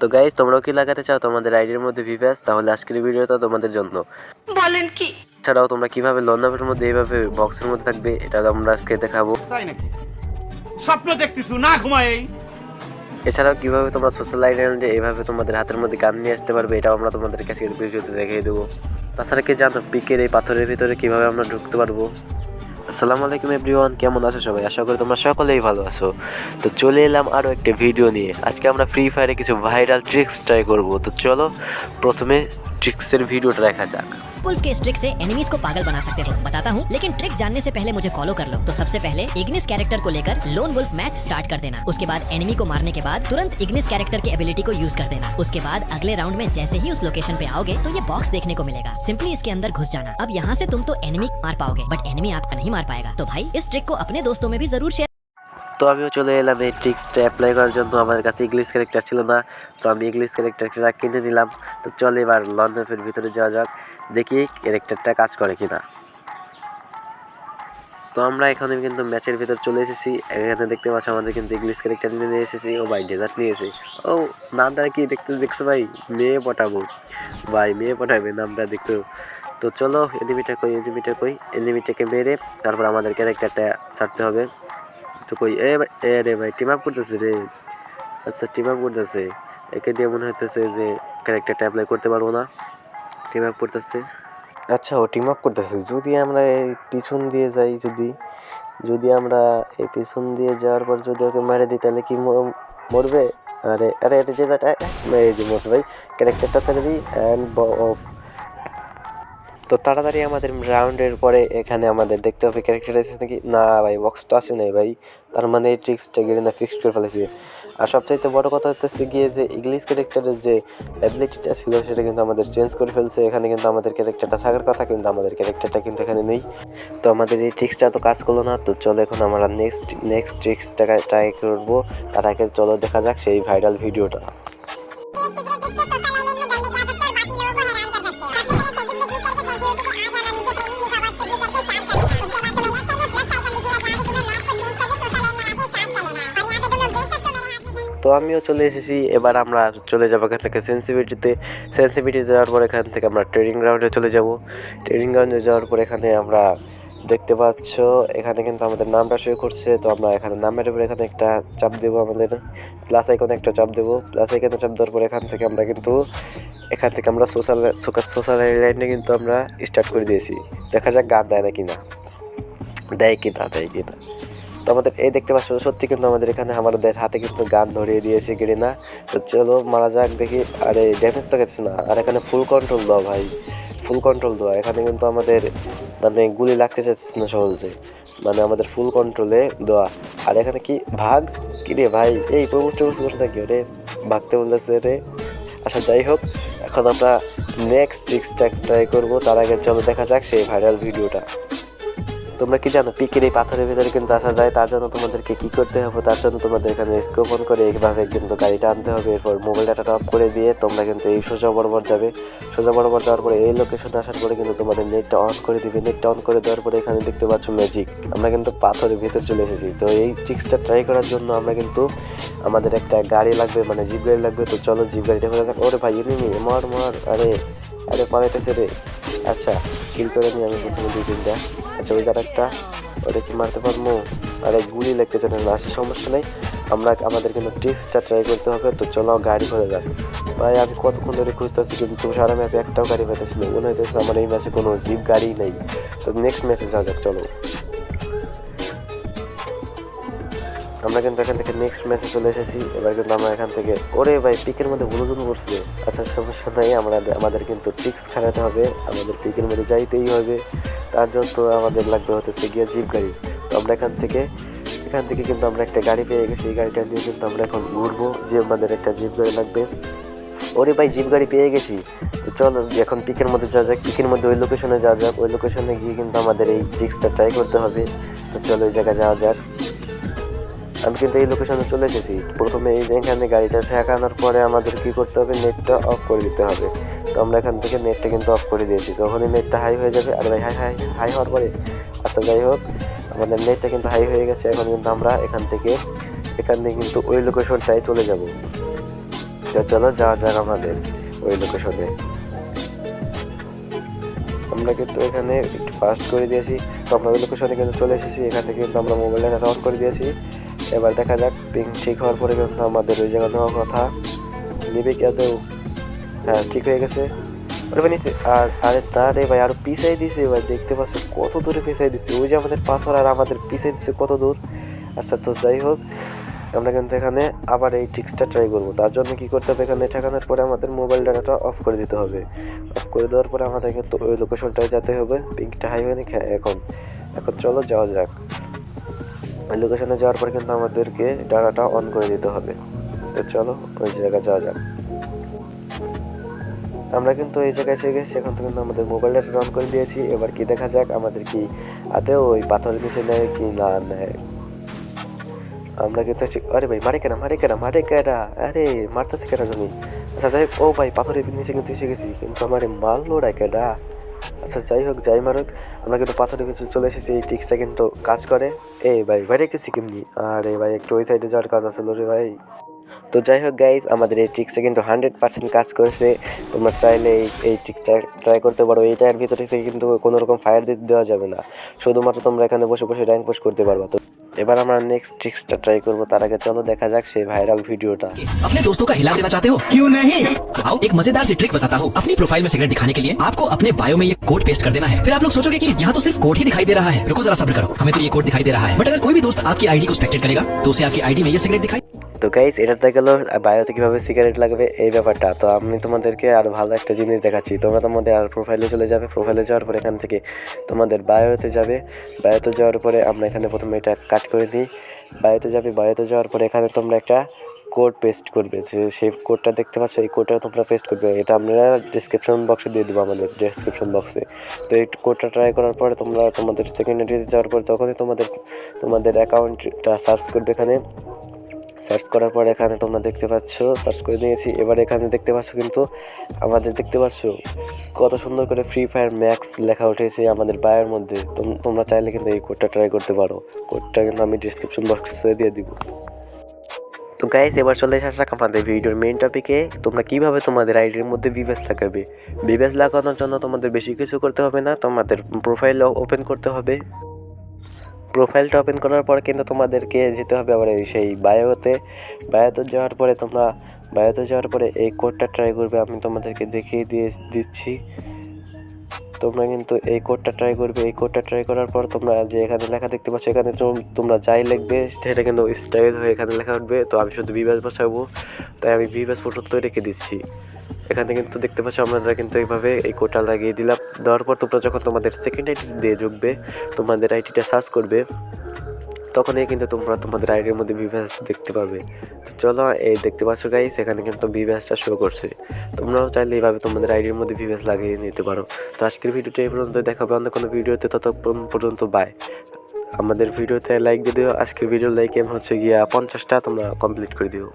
তো গাইজ তোমরাও কি লাগাতে চাও তোমাদের আইডির মধ্যে ভিভ্যাস তাহলে আজকের ভিডিওটা তোমাদের জন্য। বলেন কি? এছাড়াও তোমরা কীভাবে লন্ডাভের মধ্যে এইভাবে বক্সের মধ্যে থাকবে এটা আমরা আজকে দেখাবো। তাই নাকি? স্বপ্ন দেখতেছু না ঘুমাই এছাড়াও কীভাবে তোমরা সোশ্যাল আইল্যান্ডে এইভাবে তোমাদের হাতের মধ্যে গান নিয়ে আসতে পারবে এটাও আমরা তোমাদের কাছে ভিডিওতে দেখিয়ে দেবো। তাছাড়া কি জানো পিকের এই পাথরের ভিতরে কীভাবে আমরা ঢুকতে পারব? আসসালামু আলাইকুম এভরিওয়ান, কেমন আছো সবাই? আশা করি তোমরা সকলেই ভালো আছো। তো চলে এলাম আরও একটা ভিডিও নিয়ে। আজকে আমরা ফ্রি ফায়ারে কিছু ভাইরাল ট্রিক্স ট্রাই করব। তো চলো, প্রথমে ট্রিক্সের ভিডিওটা দেখা যাক। वुल्फ के इस ट्रिक से एनिमीज को पागल बना सकते हो, बताता हूँ। लेकिन ट्रिक जानने से पहले मुझे फॉलो कर लो। तो सबसे पहले इग्निस कैरेक्टर को लेकर लोन वुल्फ मैच स्टार्ट कर देना। उसके बाद एनिमी को मारने के बाद तुरंत इग्निस कैरेक्टर की एबिलिटी को यूज़ कर देना। उसके बाद अगले राउंड में जैसे ही उस लोकेशन पे आओगे तो ये बॉक्स देखने को मिलेगा। सिंपली इसके अंदर घुस जाना। अब यहाँ से तुम तो एनिमी मार पाओगे बट एनिमी आपका नहीं मार पाएगा। तो भाई, इस ट्रिक को अपने दोस्तों में भी ज़रूर शेयर তো আমিও চলে এলাম এই ট্রিক্সটা অ্যাপ্লাই করার জন্য। আমার কাছে ইংলিশ ক্যারেক্টার ছিল না, তো আমি ইংলিশ ক্যারেক্টারটা কিনে নিলাম। তো চল এবার লন্ডনের ভিতরে যাওয়া যাক, দেখি ক্যারেক্টারটা কাজ করে কিনা। তো আমরা এখানে কিন্তু ম্যাচের ভিতর চলে এসেছি। এখানে দেখতে পাচ্ছ আমাদের কিন্তু ইংলিশ ক্যারেক্টার নিয়ে এসেছি। ও ভাই ডেজার্ট নিয়ে এসেছি। ও, নামটা কি দেখতে দেখছ ভাই? মেয়ে পটাবো। ভাই, মেয়ে পটাবে নামটা দেখতে তো চলো এনিমিটা কই এনিমিটা কই? এনিমিটাকে মেরে তারপর আমাদের ক্যারেক্টারটা ছাড়তে হবে। তো কই, এ এ রে ভাই টিম আপ করতেছে রে। আচ্ছা টিম আপ করতেছে। একে দিয়ে মনে হইতেছে যে ক্যারেক্টারটা অ্যাপ্লাই করতে পারব না। টিম আপ করতেছে। আচ্ছা ও টিম আপ করতেছে। যদি আমরা এই পিছন দিয়ে যাই, যদি যদি আমরা এই পিছন দিয়ে যাওয়ার পর যদি ওকে মেরে দিই, তাহলে কি মরবে? আরে আরে, এটা যে যে মরছে ভাই ক্যারেক্টারটা ছেড়ে দিই অ্যান্ড তো তাড়াতাড়ি আমাদের রাউন্ডের পরে এখানে আমাদের দেখতে হবে ক্যারেক্টার এসেছে নাকি? না ভাই বক্সটা আসে নাই ভাই। তার মানে এই ট্রিক্সটা গিয়ে না ফিক্স করে ফেলেছি। আর সবচাইতে বড় কথা হচ্ছে গিয়ে যে ইংলিশ ক্যারেক্টারের যে অ্যাবিলিটিটা ছিল, সেটা কিন্তু আমাদের চেঞ্জ করে ফেলছে। এখানে কিন্তু আমাদের ক্যারেক্টারটা থাকার কথা কিন্তু আমাদের ক্যারেক্টারটা কিন্তু এখানে নেই। তো আমাদের এই ট্রিক্সটা তো কাজ করল না। তো চলো এখন আমরা নেক্সট নেক্সট ট্রিক্সটা ট্রাই করব। তার আগে চলো দেখা যাক সেই ভাইরাল ভিডিওটা তো আমিও চলে এসেছি। এবার আমরা চলে যাব এখান থেকে সেন্সিভিটিতে সেন্সিভিটি যাওয়ার পর এখান থেকে আমরা ট্রেনিং গ্রাউন্ডে চলে যাব। ট্রেনিং গ্রাউন্ডে যাওয়ার পর এখানে আমরা দেখতে পাচ্ছ, এখানে কিন্তু আমাদের নামটা শো করছে। তো আমরা এখানে নামের উপরে এখানে একটা চাপ দেবো আমাদের। প্লাস আইকনে একটা চাপ দেবো। প্লাস আইকনে চাপ দেওয়ার পর এখান থেকে আমরা কিন্তু এখান থেকে আমরা সোশ্যাল সোশ্যাল লাইনে কিন্তু আমরা স্টার্ট করে দিয়েছি। দেখা যাক গান দেয় না কিনা। দেয় কিনা দেয় কিনা। তো আমাদের এই দেখতে পাচ্ছ, সত্যি কিন্তু আমাদের এখানে আমাদের হাতে কিন্তু গান ধরিয়ে দিয়েছে গেড়ে না তো চলো, মারা যাক, দেখি। আরে ড্যামেজ তো গেছে না। আর এখানে ফুল কন্ট্রোল দাও ভাই। ফুল কন্ট্রোল দেওয়া এখানে কিন্তু আমাদের মানে গুলি লাগতে চাচ্ছে না সহজে। মানে আমাদের ফুল কন্ট্রোলে দেওয়া। আর এখানে কি? ভাগ? কি রে ভাই? এই প্রবুজ টবুজ করছে নাকি রে ভাগতে বলতেছে রে। আচ্ছা যাই হোক, এখন আমরা নেক্সট ট্রিক্সটা ট্রাই করব। তার আগে চলো, দেখা যাক সেই ভাইরাল ভিডিওটা তোমরা কি জানো, পিকের এই পাথরের ভিতরে কিন্তু আসা যায়, তার জন্য তোমাদেরকে কি করতে হবে, তার জন্য তোমাদের এখানে স্কোপ অন করে এইভাবে কিন্তু গাড়িটা আনতে হবে। এরপর মোবাইল ডাটাটা অফ করে দিয়ে তোমরা কিন্তু এই সোজা বরাবর যাবে। সোজা বরাবর যাওয়ার পরে এই লোকেশনে আসার পরে কিন্তু তোমাদের নেটটা অন করে দিবে। নেটটা অন করে দেওয়ার পরে এখানে দেখতে পাচ্ছ ম্যাজিক আমরা কিন্তু পাথরের ভিতর চলে এসেছি। তো এই ট্রিক্সটা ট্রাই করার জন্য আমরা কিন্তু আমাদের একটা গাড়ি লাগবে মানে জিপ গাড়ি লাগবে। তো চলো জিপ গাড়িটা যাক। ওরে ভাই এমনি মার মার। আরে আরে পালাইতেছে রে। আচ্ছা কিল করে নিই আমি প্রথমে দুই তিনটা। আচ্ছা ওই একটা ওটা কি মারতে পারব? আরে, গুলি লাগতেছে না না সে সমস্যা নেই। আমরা আমাদের কিন্তু ট্রিক্সটা ট্রাই করতে হবে, তো চলো গাড়ি ভরে যাক। ভাই, আমি কতক্ষণ ধরে খুঁজতেছি কিন্তু সারা ম্যাপে একটাও গাড়ি পেতেছি মনে হইতেছে আমার এই ম্যাচে কোনো জিপ গাড়ি নেই। তো নেক্সট ম্যাচে যাওয়া যাক, চলো। আমরা কিন্তু এখান থেকে নেক্সট ম্যাচে চলে এসেছি। এবার কিন্তু আমরা এখান থেকে ওরে ভাই পিকের মধ্যে ব্লুজুন করছে। আচ্ছা সমস্যা নাই, আমরা আমাদের কিন্তু ট্রিক্স খাটাতে হবে। আমাদের পিকের মধ্যে যাইতেই হবে। তার জন্য তো আমাদের লাগবে হতেছে গিয়ে জিপ গাড়ি। তো আমরা এখান থেকে এখান থেকে কিন্তু আমরা একটা গাড়ি পেয়ে গেছি। এই গাড়িটা নিয়ে কিন্তু আমরা এখন ঘুরবো। যে আমাদের একটা জিপ গাড়ি লাগবে। ওরে ভাই জিপ গাড়ি পেয়ে গেছি। তো চল, এখন পিকের মধ্যে যা যাক। পিকের মধ্যে ওই লোকেশনে যাওয়া যাক। ওই লোকেশনে গিয়ে কিন্তু আমাদের এই ট্রিক্সটা ট্রাই করতে হবে। তো চলো, ওই জায়গায় যাওয়া যাক। আমি কিন্তু এই লোকেশনে চলে এসেছি। প্রথমে এখানে গাড়িটা ঠেকানোর পরে আমাদের কি করতে হবে? নেটটা অফ করে দিতে হবে। তো আমরা এখান থেকে নেটটা কিন্তু অফ করে দিয়েছি। তখনই নেটটা হাই হয়ে যাবে, আর ভাই হাই হাই হাই হওয়ার পরে? আচ্ছা যাই হোক, আমাদের নেটটা কিন্তু হাই হয়ে গেছে। এখন কিন্তু আমরা এখান থেকে এখান থেকে কিন্তু ওই লোকেশনটাই চলে যাব। চলো, যাওয়া যাক আমাদের ওই লোকেশনে আমরা কিন্তু এখানে একটু ফাস্ট করে দিয়েছি। তো আমরা ওই লোকেশনে কিন্তু চলে এসেছি। এখান থেকে কিন্তু আমরা মোবাইল ডাটা অন করে দিয়েছি। এবার দেখা যাক পিঙ্ক ঠিক হওয়ার পরে কিন্তু আমাদের ওই জায়গা নেওয়ার কথা, নিবে কি হ্যাঁ ঠিক হয়ে গেছে। ওটা নিচে। আর, আরে তার রে ভাই, আরও পিছাই দিছে এবার দেখতে পাচ্ছ কত দূরে পিছাই দিছে। ওই যে আমাদের পাথর আর আমাদের পিছাই দিছে কত দূর। আচ্ছা তো যাই হোক, আমরা কিন্তু এখানে আবার এই ট্রিক্সটা ট্রাই করব। তার জন্য কি করতে হবে এখানে? ঠেকানোর পরে আমাদের মোবাইল ডাটাটা অফ করে দিতে হবে। অফ করে দেওয়ার পরে আমাদের কিন্তু ওই লোকেশনটায় যেতে হবে। পিঙ্কটা হাই হয়নি, খা- এখন। এখন চলো, যাওয়া যাক। লোকেশনে যাওয়ার পর কিন্তু আমাদেরকে ডাটাটা অন করে দিতে হবে। তো চলো, ওই জায়গায় যাওয়া যাক। আমরা কিন্তু এই জায়গায় এসে গেছি, এখন তো কিন্তু আমাদের মোবাইল ডাটা অন করে দিয়েছি। এবার কি দেখা যাক, আমাদের কি আদেও ওই পাথরের নিচে নেয় কি না নেয়। আমরা কিন্তু আরে ভাই, মারে কেনা মারে কেনা মারে কেনা? আরে, মারতেছে কেনা জানি আচ্ছা যাই ও ভাই, পাথরের নিচে কিন্তু এসে গেছি, কিন্তু আমার মারলো রে কেডা? আচ্ছা যাই হোক, যাই মারুক। আমরা কিন্তু পাথরের কিছু চলে এসেছি, এই টিক্সটা কিন্তু কাজ করে। এই ভাই, বাইরে গেছি কেমনি আরে ভাই, একটু ওই সাইডে যাওয়ার কাজ আছে রে ভাই। তো যাই হোক গাইজ আমাদের এই ট্রিক্সটা কিন্তু হান্ড্রেড পার্সেন্ট কাজ করেছে। তোমরা চাইলে এই এই ট্রিক্সটা ট্রাই করতে পারো। এইটার ভিতরে থেকে কিন্তু কোনো রকম ফায়ার দিতে দেওয়া যাবে না। শুধুমাত্র তোমরা এখানে বসে বসে র্যাঙ্ক পোস্ট করতে পারবা। তো এবার আমরা নেক্সট ট্রিক্সটা ট্রাই করবো তার আগে চলো দেখা যাক সেই ভাইরাল ভিডিওটা अपने दोस्तों का हिला देना चाहते हो क्यों नहीं आओ एक मजेदार सी ट्रिक बताता हूँ अपनी प्रोफाइल में सिगरेट दिखाने के लिए आपको अपने बायो में ये कोड पेस्ट कर देना है फिर आप लोग सोचोगे कि यहाँ तो सिर्फ कोड ही दिखाई दे रहा है रुको जरा सब्र करो हमें तो ये कोड दिखाई दे रहा है बट अगर कोई भी दोस्त आपकी आईडी को स्पेक्टेड करेगा तो उसे आपकी आईडी में ये सिगरेट दिखाई তো গাইস এটাতে গেল বায়োতে কীভাবে সিগারেট লাগবে, এই ব্যাপারটা। তো আমি তোমাদেরকে আর ভালো একটা জিনিস দেখাচ্ছি। তোমরা তোমাদের আর প্রোফাইলে চলে যাবে প্রোফাইলে যাওয়ার পর এখান থেকে তোমাদের বায়োতে যাবে। বায়োতে যাওয়ার পরে আমরা এখানে প্রথমে এটা কাট করে দিই। বায়োতে যাবে বায়োতে যাওয়ার পরে এখানে তোমরা একটা কোড পেস্ট করবে। সেই কোডটা দেখতে পাচ্ছ, এই কোডটা তোমরা পেস্ট করবে। এটা আমরা ডিসক্রিপশন বক্সে দিয়ে দেবো আমাদের ডিসক্রিপশন বক্সে তো এই কোডটা ট্রাই করার পরে তোমরা তোমাদের সেকেন্ড এডিতে যাওয়ার পরে তখনই তোমাদের তোমাদের অ্যাকাউন্টটা সার্চ করবে এখানে। সার্চ করার পর এখানে তোমরা দেখতে পাচ্ছ সার্চ করে নিয়েছি। এবার এখানে দেখতে পাচ্ছ কিন্তু আমাদের দেখতে পাচ্ছ কত সুন্দর করে ফ্রি ফায়ার ম্যাক্স লেখা উঠেছে আমাদের বায়ের মধ্যে। তোম- তোমরা চাইলে কিন্তু এই কোডটা ট্রাই করতে পারো। কোডটা কিন্তু আমি ডিসক্রিপশন বক্সে দিয়ে দিব। তো গাইস এবার চলে আসা আমাদের ভিডিওর মেইন টপিকে তোমরা কীভাবে তোমাদের আইডির মধ্যে বিবেস লাগাবে? বিবেস লাগানোর জন্য তোমাদের বেশি কিছু করতে হবে না, তোমাদের প্রোফাইল ওপেন করতে হবে। প্রোফাইলটা ওপেন করার পর কিন্তু তোমাদেরকে যেতে হবে আবার সেই বায়োতে বায়োতে যাওয়ার পরে তোমরা বায়োতে যাওয়ার পরে এই কোডটা ট্রাই করবে, আমি তোমাদেরকে দেখিয়ে দিয়ে দিচ্ছি। তোমরা কিন্তু এই কোডটা ট্রাই করবে, এই কোডটা ট্রাই করার পর তোমরা যে এখানে লেখা দেখতে পাচ্ছ, এখানে তোম- তোমরা যাই লিখবে, সেটা কিন্তু স্টাইল হয়ে এখানে লেখা উঠবে। তো আমি শুধু বিবাস বসাবো, তাই আমি বিবাস পর্যন্ত রেখে দিচ্ছি। এখানে কিন্তু দেখতে পাচ্ছ, আমরা কিন্তু এইভাবে এই কোটা লাগিয়ে দিলাম। দেওয়ার পর তোমরা যখন তোমাদের সেকেন্ড আইডি দিয়ে ঢুকবে, তোমাদের আইডিটা সার্চ করবে, তখনই কিন্তু তোমরা তোমাদের আইডির মধ্যে ভিভ্যাস দেখতে পাবে। তো চলো, এই দেখতে পাচ্ছ গাই সেখানে কিন্তু ভিভ্যাসটা শো করছে। তোমরাও চাইলে এইভাবে তোমাদের আইডির মধ্যে ভিভ্যাস লাগিয়ে নিতে পারো। তো আজকের ভিডিওটা এই পর্যন্ত দেখাবে অন্য কোনো ভিডিওতে, ততক্ষণ পর্যন্ত বাই আমাদের ভিডিওতে লাইক দিয়ে দিও, আজকের ভিডিও লাইক এম হচ্ছে গিয়া পঞ্চাশটা, তোমরা কমপ্লিট করে দিও।